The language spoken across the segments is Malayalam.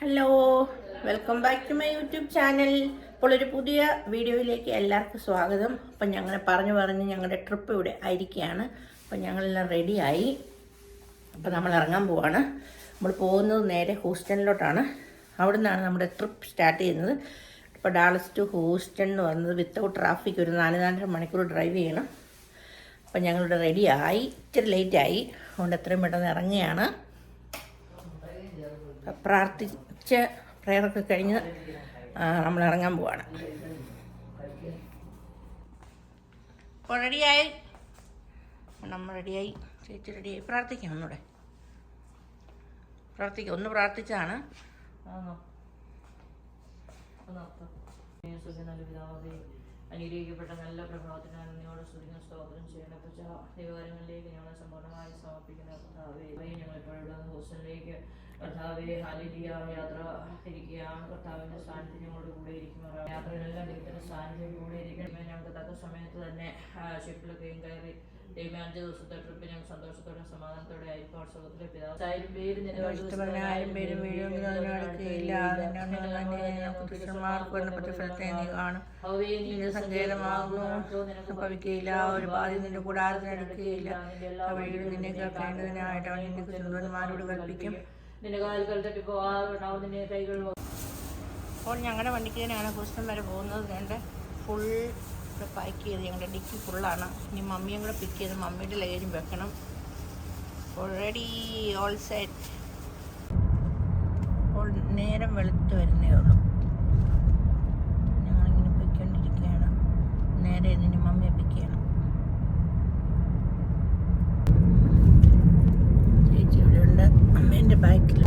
Hello welcome back to my YouTube channel ഇപ്പോൾ ഒരു പുതിയ വീഡിയോയിലേക്ക് എല്ലാവർക്കും സ്വാഗതം. അപ്പം ഞങ്ങൾ പറഞ്ഞു പറഞ്ഞ് ഞങ്ങളുടെ ട്രിപ്പ് ഇവിടെ ആയിരിക്കുകയാണ്. അപ്പം ഞങ്ങളെല്ലാം റെഡിയായി അപ്പം നമ്മൾ ഇറങ്ങാൻ പോവാണ്. നമ്മൾ പോകുന്നത് നേരെ ഹൂസ്റ്റണിലോട്ടാണ്. അവിടെ നിന്നാണ് നമ്മുടെ ട്രിപ്പ് സ്റ്റാർട്ട് ചെയ്യുന്നത്. ഇപ്പോൾ ഡാളസ് ടു ഹൂസ്റ്റൺ എന്ന് പറയുന്നത് വിത്തൗട്ട് ട്രാഫിക് ഒരു നാല് നാലര മണിക്കൂർ ഡ്രൈവ് ചെയ്യണം. അപ്പം ഞങ്ങളിവിടെ റെഡിയായി ഇച്ചിരി ലേറ്റായി അതുകൊണ്ട് എത്രയും പെട്ടെന്ന് ഇറങ്ങുകയാണ്. പ്രാർത്ഥിച്ച് പ്രയറൊക്കെ കഴിഞ്ഞ് നമ്മൾ ഇറങ്ങാൻ പോവാണ്. ഇപ്പോൾ റെഡിയായി നമ്മൾ റെഡിയായി ചേച്ചി റെഡിയായി പ്രാർത്ഥിക്കാം ഒന്നുകൂടെ. പ്രാർത്ഥിക്കാം. ഒന്ന് പ്രാർത്ഥിച്ചാണ്. അനുഗ്രഹിക്കപ്പെട്ട നല്ല പ്രഭാതത്തിന് നിന്നോട് സ്തുതിക്കുന്ന സ്തോത്രം ചെയ്യുന്ന പച്ച ദൈവകാര്യങ്ങളിലേക്ക് ഞങ്ങളെ സമ്പൂർണമായി സമർപ്പിക്കുന്ന കർത്താവേ ഞങ്ങൾ ഇപ്പോഴുള്ള ഹോസ്റ്റലിലേക്ക് കർത്താവെ ഹാലിലിയ യാത്ര തിരിക്കുകയാണ്. കർത്താവിന്റെ സാന്നിധ്യം ഞങ്ങളുടെ കൂടെ ഇരിക്കുമാറാണ് യാത്രകളെല്ലാം ദൈവത്തിന്റെ സാന്നിധ്യം കൂടെ ഇരിക്കണമേ ഞങ്ങൾക്ക് തക്ക സമയത്ത് തന്നെ ഷിപ്പിലൊക്കെയും കയറി ദൈവം അഞ്ച് ദിവസത്തെ ട്രിപ്പ് ഞങ്ങൾ സന്തോഷത്തോടെ സമാധാനത്തോടെ ആയിരിക്കും സുഖത്തിലെ പിതാവ്. ആയിരം പേര് നിന്നെ ഇഷ്ടപ്പെടുന്നാലും പേരും വീഴുമെങ്കിലും അതിനടുക്കില്ല പുരുഷന്മാർക്ക് വന്ന പ്രതിഫലത്തെ നീ കാണും. നിന്റെ സങ്കേതമാകുന്നു. സംഭവിക്കുകയില്ല ഒരു ബാധ്യത നിന്റെ കൂടാരത്തിനടുക്കുകയില്ല വഴിയിൽ നിന്നെ കേൾക്കേണ്ടതിനായിട്ട് അവൻ നിന്റെ സുന്ദരന്മാരോട് കൽപ്പിക്കും. നിന്റെ കാലുകൾ തട്ടിപ്പോവാറുണ്ടാവും നിന്റെ കൈകൾ അപ്പോൾ ഞങ്ങളുടെ വണ്ടിക്ക് തന്നെയാണ് പുസ്തകം വരെ പോകുന്നത്. വേണ്ട ഫുൾ ഇവിടെ പാക്ക് ചെയ്ത് ഞങ്ങളുടെ ഡിക്കി ഫുള്ളാണ് ഇനി മമ്മിയും കൂടെ പിക്ക് ചെയ്ത് മമ്മിയുടെ ലഗേജും വെക്കണം. ഓൾറെഡി ഓൾ സെറ്റ് അപ്പോൾ നേരം വെളുത്ത് വരുന്നേ ഉള്ളൂ. ഞങ്ങളിങ്ങനെ പൊയ്ക്കൊണ്ടിരിക്കുകയാണ്. നേരെ ഇതിന് മമ്മിയെ പിക്ക് ചെയ്യണം. ചേച്ചി ഇവിടെ ഉണ്ട്. അമ്മേന്റെ ബാക്കിൽ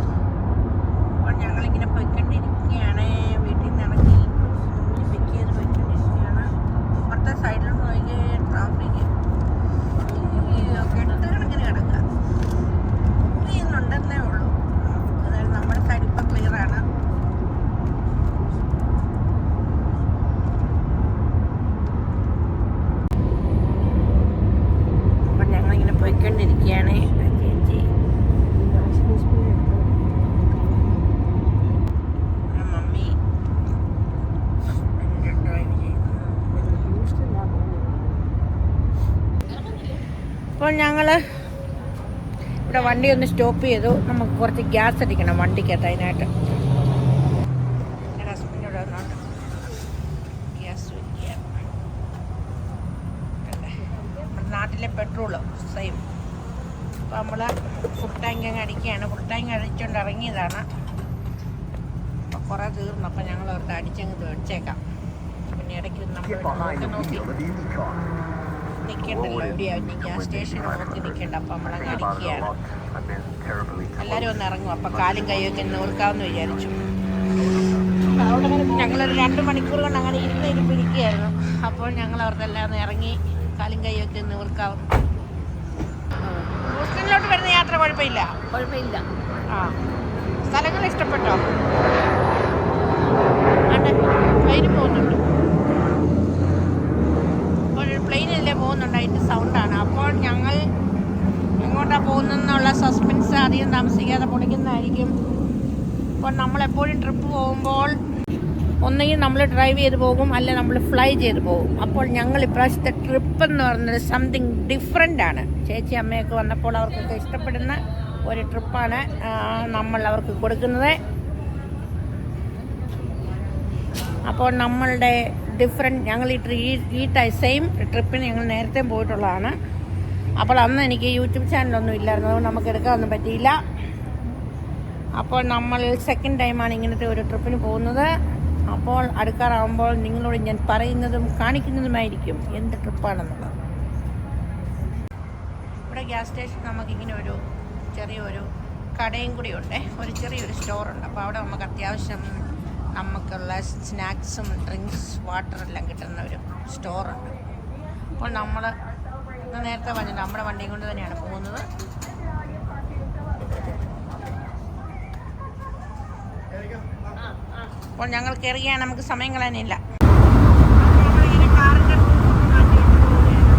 അപ്പോൾ ഞങ്ങളിങ്ങനെ പോയിക്കൊണ്ടിരിക്കുകയാണ് വീട്ടിൽ നിന്ന് ഇറങ്ങി പിക്ക് ചെയ്ത് പോയിക്കൊണ്ടിരിക്കുകയാണ് അപ്പുറത്തെ സൈഡിലോട്ട് നോക്കി ട്രാഫിക് കെട്ടുകണക്കിന് കിടക്കുക ചെയ്യുന്നുണ്ടെന്നേ ഉള്ളൂ അതായത് നമ്മുടെ സൈഡ് ഇപ്പം ക്ലിയർ ആണ് അപ്പം ഞങ്ങളിങ്ങനെ പോയിക്കൊണ്ടിരിക്കുകയാണ് ചേച്ചി ആ മമ്മി ഡ്രൈവ് ചെയ്യുന്നു അപ്പോൾ ഞങ്ങൾ ഇവിടെ വണ്ടി ഒന്ന് സ്റ്റോപ്പ് ചെയ്തു. നമുക്ക് കുറച്ച് ഗ്യാസ് അടിക്കണം വണ്ടിക്കകത്ത് അതിനായിട്ട്. നാട്ടിലെ പെട്രോൾ സെയിം അപ്പോൾ നമ്മൾ ഫുൾ ടാങ്ക് അങ്ങ് അടിക്കുകയാണ്. ഫുൾ ടാങ്ക് അടിച്ചുകൊണ്ട് ഇറങ്ങിയതാണ്. അപ്പോൾ കുറേ തീർന്നു. അപ്പോൾ ഞങ്ങൾ അവർക്ക് അടിച്ചങ്ങ് തീർച്ചേക്കാം പിന്നെ ഇടയ്ക്ക് നമ്മൾ നോക്കി. നിൽക്കണ്ടല്ലോ എവിടെയാ ഞാൻ ഗ്യാസ് സ്റ്റേഷൻ നോക്കി നിൽക്കേണ്ട അപ്പം നമ്മളങ്ങ് അടിക്കുകയാണ്. എല്ലാവരും ഒന്ന് ഇറങ്ങും. അപ്പം കാലും കൈയൊക്കെ നോൽക്കാമെന്ന് വിചാരിച്ചു. ഞങ്ങളൊരു രണ്ട് മണിക്കൂർ കൊണ്ട് അങ്ങനെ ഇരുന്ന് ഇരുപ്പിരിക്കുകയായിരുന്നു അപ്പോൾ ഞങ്ങൾ അവർക്കെല്ലാം ഒന്ന് ഇറങ്ങി കാലും കൈയൊക്കെ നോൽക്കാവും ഹൂസ്റ്റണിലോട്ട് വരുന്ന യാത്ര കുഴപ്പമില്ല? കുഴപ്പമില്ല. ആ. സ്ഥലങ്ങൾ ഇഷ്ടപ്പെട്ടോ? ആണ്ടെ പ്ലെയിന് പോകുന്നുണ്ട് അപ്പോൾ പ്ലെയിനല്ലേ പോകുന്നുണ്ട്. അതിന്റെ സൗണ്ടാണ് അപ്പോൾ ഞങ്ങൾ എങ്ങോട്ടാണ് പോകുന്നെന്നുള്ള സസ്പെൻസ് അധികം താമസിക്കാതെ പൊളിക്കുന്നതായിരിക്കും. അപ്പോൾ നമ്മളെപ്പോഴും ട്രിപ്പ് പോകുമ്പോൾ ഒന്നുകിൽ നമ്മൾ ഡ്രൈവ് ചെയ്ത് പോകും അല്ല നമ്മൾ ഫ്ലൈ ചെയ്ത് പോകും. അപ്പോൾ ഞങ്ങൾ ഇപ്രാവശ്യത്തെ ട്രിപ്പ് എന്ന് പറയുന്നത് സംതിങ് ഡിഫറെന്റ് ആണ്. ചേച്ചി അമ്മയൊക്കെ വന്നപ്പോൾ അവർക്കൊക്കെ ഇഷ്ടപ്പെടുന്ന ഒരു ട്രിപ്പാണ് നമ്മൾ അവർക്ക് കൊടുക്കുന്നത്. അപ്പോൾ നമ്മളുടെ ഡിഫറെന്റ് ഞങ്ങൾ ഈ ഈ ടൈ സെയിം ട്രിപ്പിന് ഞങ്ങൾ നേരത്തെ പോയിട്ടുള്ളതാണ്. അപ്പോൾ അന്ന് എനിക്ക് യൂട്യൂബ് ചാനലൊന്നും ഇല്ലായിരുന്നു. അതുകൊണ്ട് നമുക്ക് എടുക്കാനൊന്നും പറ്റിയില്ല. അപ്പോൾ നമ്മൾ സെക്കൻഡ് ടൈമാണ് ഇങ്ങനത്തെ ഒരു ട്രിപ്പിന് പോകുന്നത്. അപ്പോൾ അടുക്കാറാകുമ്പോൾ നിങ്ങളോട് ഞാൻ പറയുന്നതും കാണിക്കുന്നതുമായിരിക്കും എന്ത് ട്രിപ്പാണെന്നുള്ളത് ഇവിടെ ഗ്യാസ് സ്റ്റേഷൻ നമുക്കിങ്ങനെ ഒരു ചെറിയൊരു കടയും കൂടി ഉണ്ട്. ഒരു ചെറിയൊരു സ്റ്റോറുണ്ട് അപ്പോൾ അവിടെ നമുക്ക് അത്യാവശ്യം നമുക്കുള്ള സ്നാക്സും ഡ്രിങ്ക്സ് വാട്ടർ എല്ലാം കിട്ടുന്ന ഒരു സ്റ്റോറുണ്ട്. അപ്പോൾ നമ്മൾ നേരത്തെ പറഞ്ഞു നമ്മുടെ വണ്ടിയും കൊണ്ട് തന്നെയാണ് പോകുന്നത്. അപ്പോൾ ഞങ്ങൾ കയറുകയാണ്. നമുക്ക് സമയം കളയാനില്ല നമ്മളിങ്ങനെ കാറിന്റെ മാറ്റിയിട്ട് പോവുകയാണ്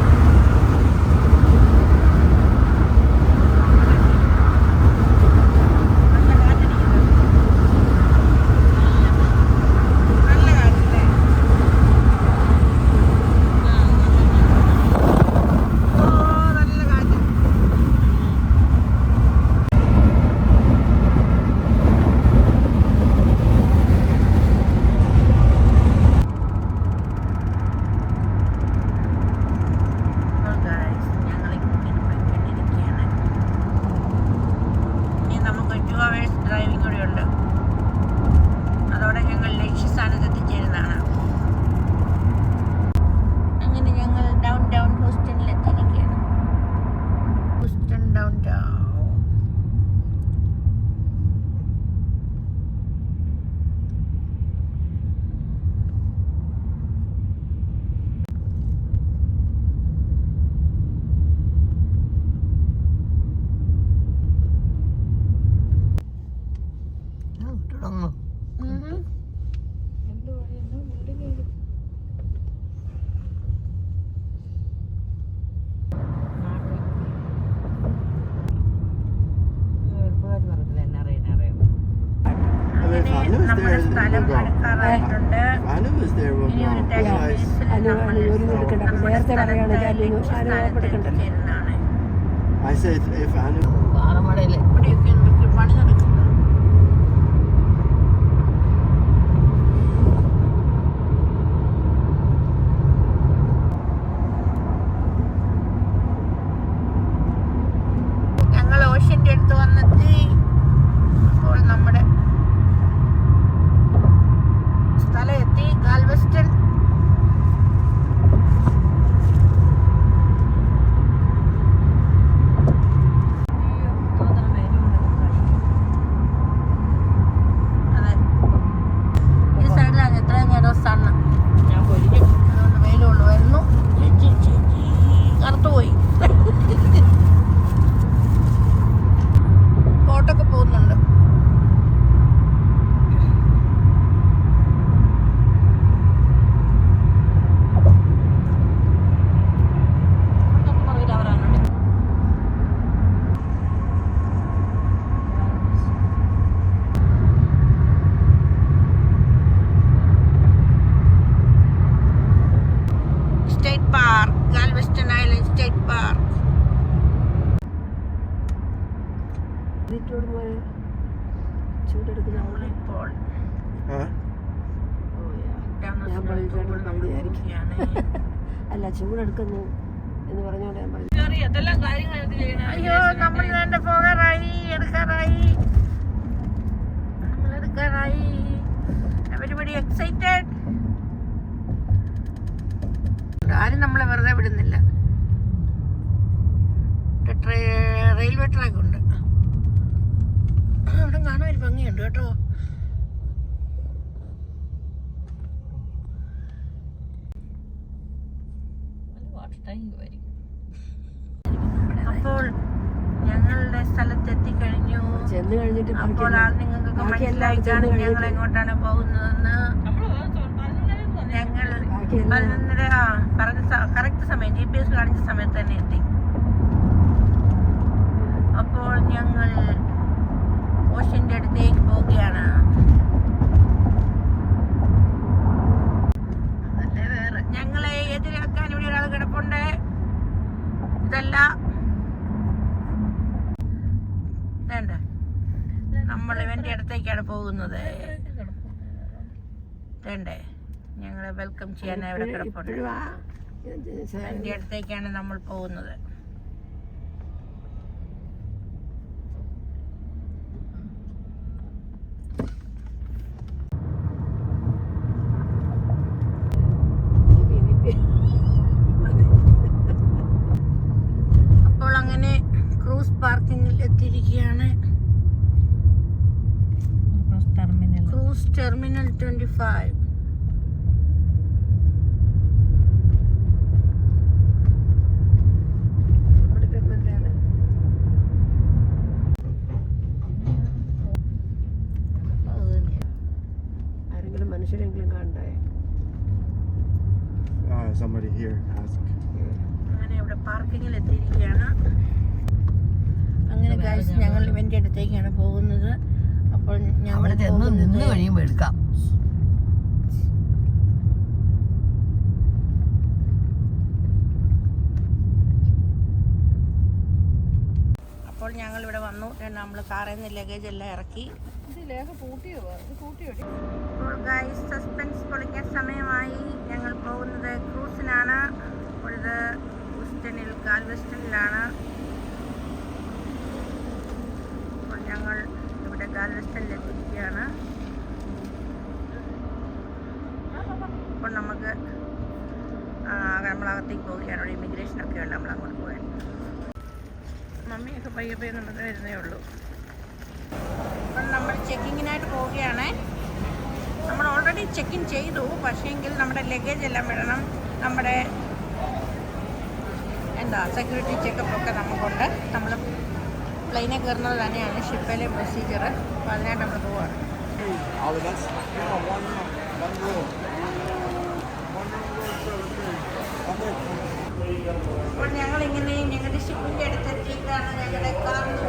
നല്ല കാറ്റടിക്കുന്നുണ്ട് അങ്ങ് അങ്ങനെ നമ്മുടെ സ്ഥലം അടുക്കാറായിട്ടുണ്ട് ഇനി ഒരു ടെൻ മിനിറ്റ്സിൽ നമ്മൾ നമ്മുടെ എടുക്കണ്ട. എത്തിച്ചേരുന്നതാണ് I said if Anu പാറമടയിൽ ഇവിടെയൊക്കെ എന്തൊക്കെ പണി നടക്കുന്നു ഞങ്ങൾ ഓഷ്യന്റെ അടുത്ത് വന്നെത്തി അപ്പോൾ നമ്മുടെ സ്ഥലം എത്തി ഗാൽവെസ്റ്റൺ അതെ ഈ സൈഡിലാണ് എത്രയും നേരം സണ്ണ് ഞാൻ പൊരിഞ്ഞു അതുകൊണ്ട് വെയിലുള്ളു വരുന്നു ചേച്ചി ചേച്ചി കറുത്തുപോയി ബോട്ടൊക്കെ പോകുന്നുണ്ട് state park Galveston island state park ഇതിട്ടോട് പോയ ചൂടെടുക്കുന്ന ആളെ നമ്മളിപ്പോൾ huh? ഞാൻ പറഞ്ഞു, ആണ്. അല്ല എന്ന് പറഞ്ഞോണ്ട് ഞാൻ പറഞ്ഞു. അയ്യോ നമ്മൾ എന്റെ പോകാറായി എടുക്കാറായി. നമ്മൾ എടുക്കാറായി. എവരിബഡി എക്സൈറ്റഡ് ആരും നമ്മളെ വെറുതെ വിടുന്നില്ല. റെയിൽവേ ട്രാക്ക് ഉണ്ട് അവിടെ കാണാൻ ഒരു ഭംഗിയുണ്ട് കേട്ടോ വാട്ടർ ടാങ്ക് വരും അപ്പോൾ ഞങ്ങളുടെ സ്ഥലത്ത് എത്തിക്കഴിഞ്ഞു ചെന്ന് കഴിഞ്ഞിട്ട് ബാക്കി ഞങ്ങൾ എങ്ങോട്ടാണ് പോകുന്നതെന്ന്. ഞങ്ങൾ പതിനൊന്നര പറഞ്ഞ കറക്റ്റ് സമയം ജി പി എസ് കാണിച്ച സമയത്ത് തന്നെ എത്തി. അപ്പോൾ ഞങ്ങൾ ഓഷ്യന്റെ അടുത്തേക്ക് പോവുകയാണ് അതല്ലേ വേറെ ഞങ്ങളെ എതിരാക്കാൻ ഇവിടെ ഒരാൾ കിടപ്പുണ്ട് ഇതല്ല വേണ്ട നമ്മൾ ഇവന്റെ അടുത്തേക്കാണ് പോകുന്നത് വേണ്ടേ ഞങ്ങളെ വെൽക്കം ചെയ്യാൻ ഇവിടെ കിടപ്പുണ്ട്. എന്റെ അടുത്തേക്കാണ് നമ്മൾ പോകുന്നത്. അപ്പോൾ അങ്ങനെ ക്രൂസ് പാർക്കിങ്ങിൽ എത്തിയിരിക്കുകയാണ്. Terminal. Cruise terminal twenty five നമ്മുടെ ഗവൺമെന്റാണ് ആരെങ്കിലും മനുഷ്യരെങ്കിലും കാണണ്ടേ Uh, somebody here asked. അങ്ങനെ ഇവിടെ പാർക്കിങ്ങിൽ എത്തിയിരിക്കുകയാണ് അങ്ങനെ ഞങ്ങൾ ഇവന്റെ അടുത്തേക്കാണ് പോകുന്നത്. അപ്പോൾ ഞങ്ങൾ പോകുന്നത് കഴിയുമ്പോൾ എടുക്കാം. അപ്പോൾ ഞങ്ങൾ ഇവിടെ വന്നു നമ്മൾ കാറിൽ നിന്ന് ലഗേജ് എല്ലാം ഇറക്കി. അപ്പോൾ ഗൈസ് സസ്പെൻസ് പൊളിക്കാൻ സമയമായി. ഞങ്ങൾ പോകുന്നത് ക്രൂസിനാണ് ഉള്ളത് ഹൂസ്റ്റണിൽ ഗാൽവെസ്റ്റണിലാണ് അപ്പോൾ ഞങ്ങൾ ഇവിടെ ഗാൽവെസ്റ്റണിൽ എത്തിയിരിക്കുകയാണ് അപ്പോൾ നമുക്ക് നമ്മളകത്തേക്ക് പോവുകയാണ്. അവിടെ ഇമിഗ്രേഷനൊക്കെ ഉണ്ട് നമ്മൾ അങ്ങോട്ട് പോകാൻ മമ്മിയൊക്കെ പയ്യെ പയ്യെ നമുക്ക് വരുന്നേ ഉള്ളൂ. അപ്പം നമ്മൾ ചെക്കിങ്ങിനായിട്ട് പോവുകയാണ്. നമ്മൾ ഓൾറെഡി ചെക്ക് ഇൻ ചെയ്തു. പക്ഷേങ്കിൽ നമ്മുടെ ലഗേജ് എല്ലാം വിടണം. നമ്മുടെ എന്താ സെക്യൂരിറ്റി ചെക്കപ്പ് ഒക്കെ നമുക്കുണ്ട്. നമ്മൾ പ്ലെയിനിൽ കയറുന്നത് തന്നെയാണ് ഷിപ്പിലെ പ്രൊസീജിയർ അപ്പോൾ അതിനായിട്ട് നമ്മൾ പോവാണ്. അപ്പോൾ ഞങ്ങൾ ഇങ്ങനെ ഞങ്ങളുടെ ഷിപ്പിന്റെ അടുത്തെത്തിയിട്ടാണ് ഞങ്ങളുടെ കാർണിവൽ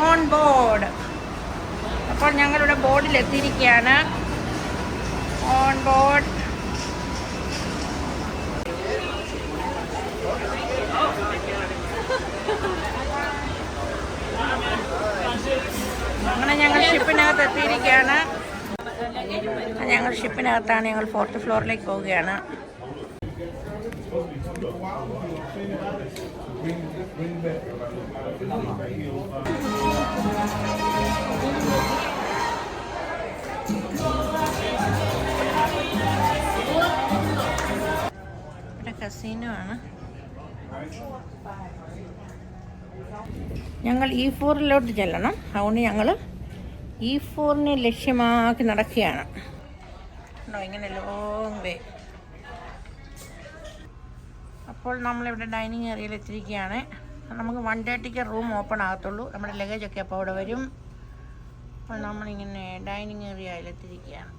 ഓൺ ബോർഡ് അപ്പോൾ ഞങ്ങളുടെ ബോർഡിൽ എത്തിയിരിക്കുകയാണ് ഓൺ ബോർഡ് അങ്ങനെ ഞങ്ങൾ എത്തിയിരിക്കുകയാണ്. ഞങ്ങൾ ഷിപ്പിനകത്താണ് ഞങ്ങൾ ഫോർത്ത് ഫ്ലോറിലേക്ക് പോവുകയാണ്. കസീനോ ആണ്. ഞങ്ങൾ ഈ ഫോറിലോട്ട് ചെല്ലണം. അതുകൊണ്ട് ഞങ്ങൾ ഇ ഫോറിനെ ലക്ഷ്യമാക്കി നടക്കുകയാണ്. ഉണ്ടോ ഇങ്ങനെ ലോങ് വേ അപ്പോൾ നമ്മളിവിടെ ഡൈനിങ് ഏരിയയിൽ എത്തിയിരിക്കുകയാണ്. നമുക്ക് വൺ തേർട്ടിക്ക് റൂം ഓപ്പൺ ആകത്തുള്ളൂ. നമ്മുടെ ലഗേജ് ഒക്കെ അപ്പോൾ അവിടെ വരും. അപ്പോൾ നമ്മളിങ്ങനെ ഡൈനിങ് ഏരിയയിൽ എത്തിയിരിക്കുകയാണ്.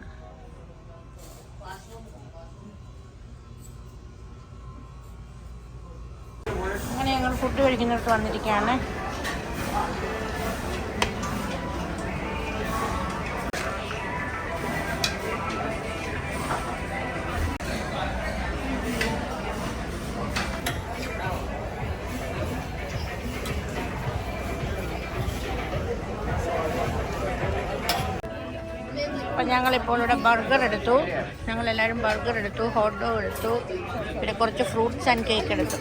അങ്ങനെ ഞങ്ങൾ ഫുഡ് കഴിക്കുന്നിടത്ത് വന്നിരിക്കുകയാണ്. ഞങ്ങളിപ്പോൾ ഇവിടെ ബർഗർ എടുത്തു ഞങ്ങളെല്ലാവരും ബർഗർ എടുത്തു ഹോട്ട് ഡോഗ് എടുത്തു പിന്നെ കുറച്ച് ഫ്രൂട്ട്സ് ആൻഡ് കേക്ക് എടുത്തു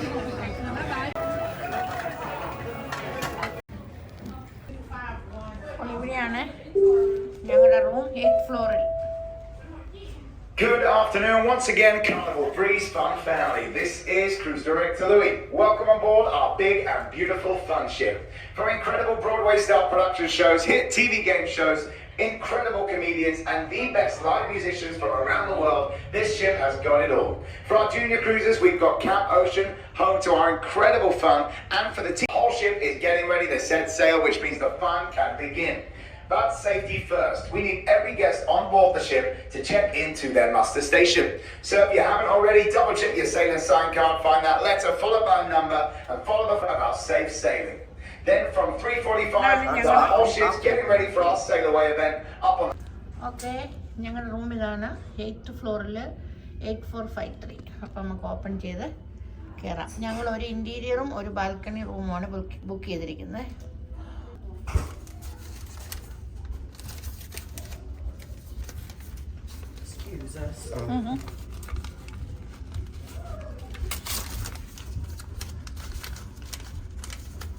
ഇവിടെയാണ് ഞങ്ങളുടെ റൂം എയ്റ്റ് ഫ്ലോറിൽ Good afternoon once again, Carnival Breeze Fun Family. This is Cruise Director Louis. Welcome on board our big and beautiful fun ship. From incredible Broadway style production shows, hit TV game shows, incredible comedians, and the best live musicians from around the world, this ship has got it all. For our junior cruisers, we've got Camp Ocean, home to our incredible fun, and for the team, whole ship is getting ready to set sail, which means the fun can begin. But safety first. We need every guest on board the ship to check into their muster station. So if you haven't already, double check your sailor sign card, find that letter followed by number, and follow the about safe sailing. Then from 3:45, the whole shit's getting ready for our sail away event up on. Okay ഞങ്ങളുടെ റൂമിലാണ് എയ്ത്ത് ഫ്ലോറിൽ എയ്റ്റ് ഫോർ ഫൈവ് ത്രീ അപ്പം നമുക്ക് ഓപ്പൺ ചെയ്ത് കയറാം ഞങ്ങൾ ഒരു ഇന്റീരിയറും ഒരു ബാൽക്കണി റൂമുമാണ് ബുക്ക് ചെയ്തിരിക്കുന്നത് Excuse us. two here.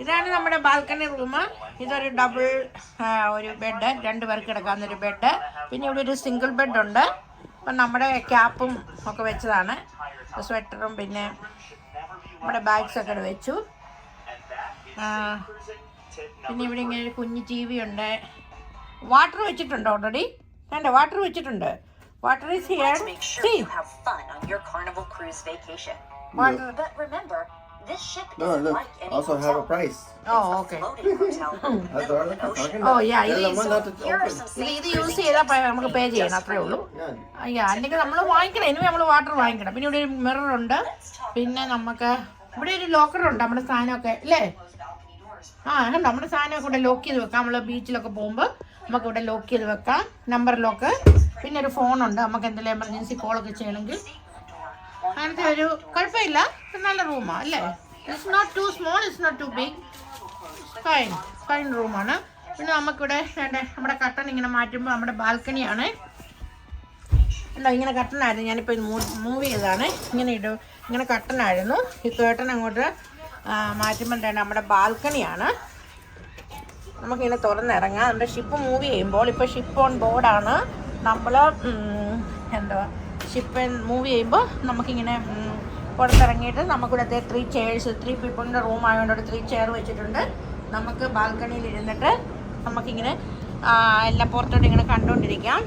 ഇതാണ് നമ്മുടെ ബാൽക്കണി റൂം ഇതൊരു ഡബിൾ ഒരു ബെഡ് രണ്ട് പേർക്ക് കിടക്കാവുന്ന ഒരു ബെഡ് പിന്നെ ഇവിടെ ഒരു സിംഗിൾ ബെഡ് ഉണ്ട്. അപ്പം നമ്മുടെ ക്യാപ്പും ഒക്കെ വെച്ചതാണ്. സ്വെറ്ററും പിന്നെ നമ്മുടെ ബാഗ്സ് ഒക്കെ വെച്ചു. പിന്നെ ഇവിടെ ഇങ്ങനെ ഒരു കുഞ്ഞു ടി വി ഉണ്ട്. വാട്ടർ വെച്ചിട്ടുണ്ട് ഓൾറെഡി വേണ്ട വാട്ടർ വെച്ചിട്ടുണ്ട്. Water is here water this ship No, is look. like any Also hotel. have a price. Oh, okay. Oh yeah some ഇത് ഇത് യൂസ് ചെയ്താൽ നമുക്ക് പേ ചെയ്യണം അത്രേ ഉള്ളൂ. അയ്യാ അല്ലെങ്കിൽ നമ്മൾ വാങ്ങിക്കണം. ഇനി നമ്മൾ വാട്ടർ വാങ്ങിക്കണം. പിന്നെ ഇവിടെ ഒരു മിറർ ഉണ്ട്. പിന്നെ നമുക്ക് ഇവിടെ ഒരു ലോക്കർ ഉണ്ട്. നമ്മുടെ സാധനമൊക്കെ അല്ലേ ആ കണ്ടോ നമ്മുടെ സാധനമൊക്കെ ഇവിടെ ലോക്ക് ചെയ്ത് വെക്കാം. നമ്മൾ ബീച്ചിലൊക്കെ പോകുമ്പോൾ നമുക്ക് ഇവിടെ ലോക്ക് ചെയ്ത് വെക്കാം. നമ്പർ ലോക്ക് പിന്നെ ഒരു ഫോണുണ്ട് നമുക്ക് എന്തെങ്കിലും എമർജൻസി കോളൊക്കെ ചെയ്യണമെങ്കിൽ അങ്ങനത്തെ ഒരു കുഴപ്പമില്ല. നല്ല റൂമാണ് അല്ലേ? It's not too small it's not too big fine fine റൂമാണ് പിന്നെ നമുക്കിവിടെ നമ്മുടെ കട്ടൺ ഇങ്ങനെ മാറ്റുമ്പോൾ നമ്മുടെ ബാൽക്കണിയാണ് അല്ല ഇങ്ങനെ കട്ടനായിരുന്നു ഞാനിപ്പോൾ ഇത് മൂവ് ചെയ്തതാണ്. ഇങ്ങനെ ഇടും ഇങ്ങനെ കട്ടനായിരുന്നു ഈ കേട്ടൻ അങ്ങോട്ട് മാറ്റുമ്പോൾ തന്നെ നമ്മുടെ ബാൽക്കണിയാണ് നമുക്കിങ്ങനെ തുറന്നിറങ്ങാം. നമ്മുടെ ഷിപ്പ് മൂവ് ചെയ്യുമ്പോൾ ഇപ്പോൾ ഷിപ്പ് ഓൺ ബോർഡാണ് നമ്മൾ എന്തുവാ? ഷിപ്പ് മൂവ് ചെയ്യുമ്പോൾ നമുക്കിങ്ങനെ പുറത്തിറങ്ങിയിട്ട് നമുക്കിവിടുത്തെ ത്രീ ചെയർസ് ത്രീ പീപ്പിളിന്റെ റൂം ആയതുകൊണ്ട് ഒരു ത്രീ ചെയർ വെച്ചിട്ടുണ്ട്. നമുക്ക് ബാൽക്കണിയിൽ ഇരുന്നിട്ട് നമുക്കിങ്ങനെ എല്ലാം പുറത്തോട്ട് ഇങ്ങനെ കണ്ടുകൊണ്ടിരിക്കാം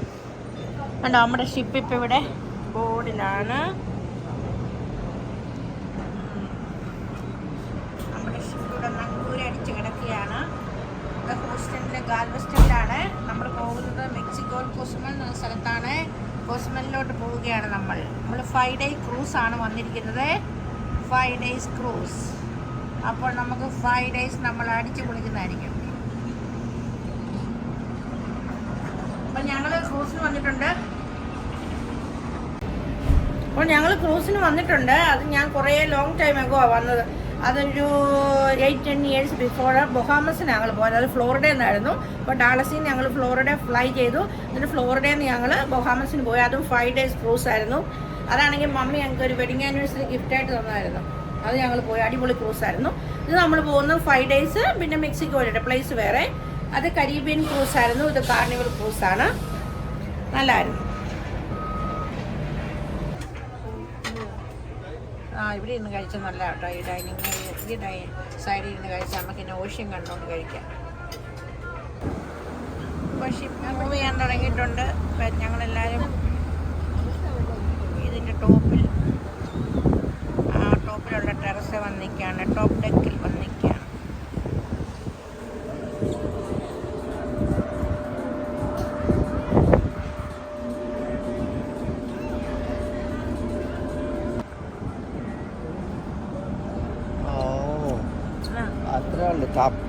കണ്ടോ നമ്മുടെ ഷിപ്പ് ഇപ്പം ഇവിടെ ബോർഡിലാണ് പോവുകയാണ് നമ്മൾ. നമ്മൾ ഫൈവ് ഡേ ക്രൂസ് ആണ് വന്നിരിക്കുന്നത്. ഫൈവ് ഡേയ്സ് ക്രൂസ് അപ്പോൾ നമുക്ക് ഫൈവ് ഡേയ്സ് നമ്മൾ അടിച്ചു പൊളിക്കുന്നതായിരിക്കും. അപ്പോൾ ഞങ്ങൾ ക്രൂസിന് വന്നിട്ടുണ്ട്. അപ്പോൾ ഞങ്ങൾ ക്രൂസിന് വന്നിട്ടുണ്ട്. അത് ഞാൻ കുറേ ലോങ് ടൈം ആകുമോ വന്നത്. അതൊരു എയ്റ്റ് ടെൻ ഇയേഴ്സ് ബിഫോർ ബൊഹാമസിന് ഞങ്ങൾ പോയത്. അത് ഫ്ലോറിഡയിൽ നിന്നായിരുന്നു അപ്പോൾ ഡാളസിൽ ഞങ്ങൾ ഫ്ലോറിഡ ഫ്ലൈ ചെയ്തു. എന്നിട്ട് ഫ്ലോറിഡയിൽ നിന്ന് ഞങ്ങൾ ബൊഹാമസിന് പോയി. അതും ഫൈവ് ഡേയ്സ് ക്രൂസ് ആയിരുന്നു. അതാണെങ്കിൽ മമ്മി ഞങ്ങൾക്ക് ഒരു വെഡിങ് ആനിവേഴ്സറി ഗിഫ്റ്റ് ആയിട്ട് തന്നായിരുന്നു അത് ഞങ്ങൾ പോയി. അടിപൊളി ക്രൂസ് ആയിരുന്നു. ഇത് നമ്മൾ പോകുന്നത് ഫൈവ് ഡേയ്സ് പിന്നെ മെക്സിക്കോയിലുണ്ട് പ്ലേസ് വേറെ. അത് കരീബിയൻ ക്രൂസ് ആയിരുന്നു. ഇത് കാർണിവൽ ക്രൂസ് ആണ്. നല്ലതായിരുന്നു ഇവിടെ ഇരുന്ന് കഴിച്ചാൽ നല്ല കേട്ടോ ഈ ഡൈനിങ് ഈ ഡൈ സൈഡിൽ ഇരുന്ന് കഴിച്ചാൽ നമുക്ക് ഇങ്ങനെ ഓഷ്യൻ കണ്ടുകൊണ്ട് കഴിക്കാം. പക്ഷെ മൂവ് ചെയ്യാൻ തുടങ്ങിയിട്ടുണ്ട്. ഞങ്ങളെല്ലാവരും ഇതിന്റെ ടോപ്പിൽ ആ ടോപ്പിലുള്ള ടെറസ് വന്നിരിക്കുകയാണ്. ടോപ്പ് ഡെക്കിൽ വന്ന് 啊。